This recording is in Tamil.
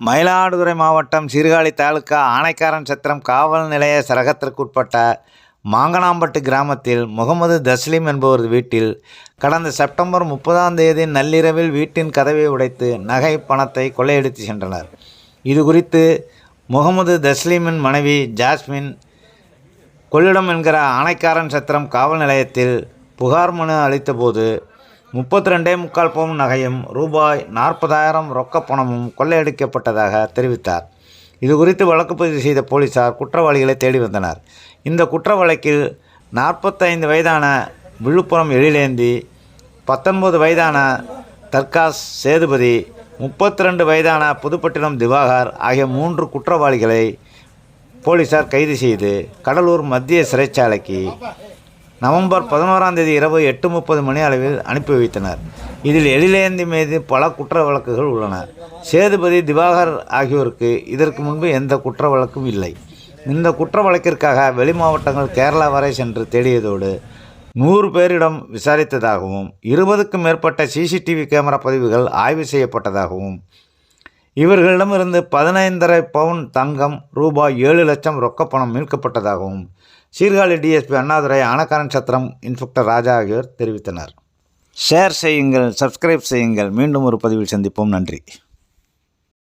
மயிலாடுதுறை மாவட்டம் சீர்காழி தாலுக்கா ஆனைக்காரன் சத்திரம் காவல் நிலைய சரகத்திற்குட்பட்ட மாங்கனாம்பட்டு கிராமத்தில் முகமது தஸ்லீம் என்பவரது வீட்டில் கடந்த செப்டம்பர் முப்பதாம் தேதி நள்ளிரவில் வீட்டின் கதவை உடைத்து நகை பணத்தை கொள்ளையடித்து சென்றனர். இது குறித்து முகமது தஸ்லீமின் மனைவி ஜாஸ்மின் கொள்ளிடம் என்கிற ஆனைக்காரன் சத்திரம் காவல் நிலையத்தில் புகார் மனு அளித்தபோது முப்பத்தி ரெண்டே முக்கால் பவுன் நகையும் ரூபாய் நாற்பதாயிரம் ரொக்க பணமும் கொள்ளையடிக்கப்பட்டதாக தெரிவித்தார். இது குறித்து வழக்கு பதிவு செய்த போலீசார் குற்றவாளிகளை தேடி வந்தனர். இந்த குற்ற வழக்கில் நாற்பத்தைந்து வயதான விழுப்புரம் எழிலேந்தி பத்தொன்பது வயதான தர்காஸ் சேதுபதி முப்பத்தி ரெண்டு வயதான புதுப்பட்டினம் திவாகர் ஆகிய மூன்று குற்றவாளிகளை போலீசார் கைது செய்து கடலூர் மத்திய சிறைச்சாலைக்கு நவம்பர் பதினோராம் தேதி இரவு எட்டு முப்பது மணி அளவில் அனுப்பி வைத்தனர். இதில் எழிலேந்தி மீது பல குற்ற வழக்குகள் உள்ளன. சேதுபதி திவாகர் ஆகியோருக்கு இதற்கு முன்பு எந்த குற்ற வழக்கும் இல்லை. இந்த குற்ற வழக்கிற்காக வெளி மாவட்டங்கள் கேரளா வரை சென்று தேடியதோடு நூறு பேரிடம் விசாரித்ததாகவும் இருபதுக்கும் மேற்பட்ட சிசிடிவி கேமரா பதிவுகள் ஆய்வு செய்யப்பட்டதாகவும் இவர்களிடமிருந்து பதினைந்தரை பவுன் தங்கம் ரூபாய் ஏழு லட்சம் ரொக்கப்பணம் மீட்கப்பட்டதாகவும் சீர்காழி டிஎஸ்பி அண்ணாதுரை ஆனக்காரன் சத்திரம் இன்ஸ்பெக்டர் ராஜா ஆகியோர் தெரிவித்தனர். ஷேர் செய்யுங்கள் சப்ஸ்கிரைப் செய்யுங்கள். மீண்டும் ஒரு பதிவில் சந்திப்போம். நன்றி.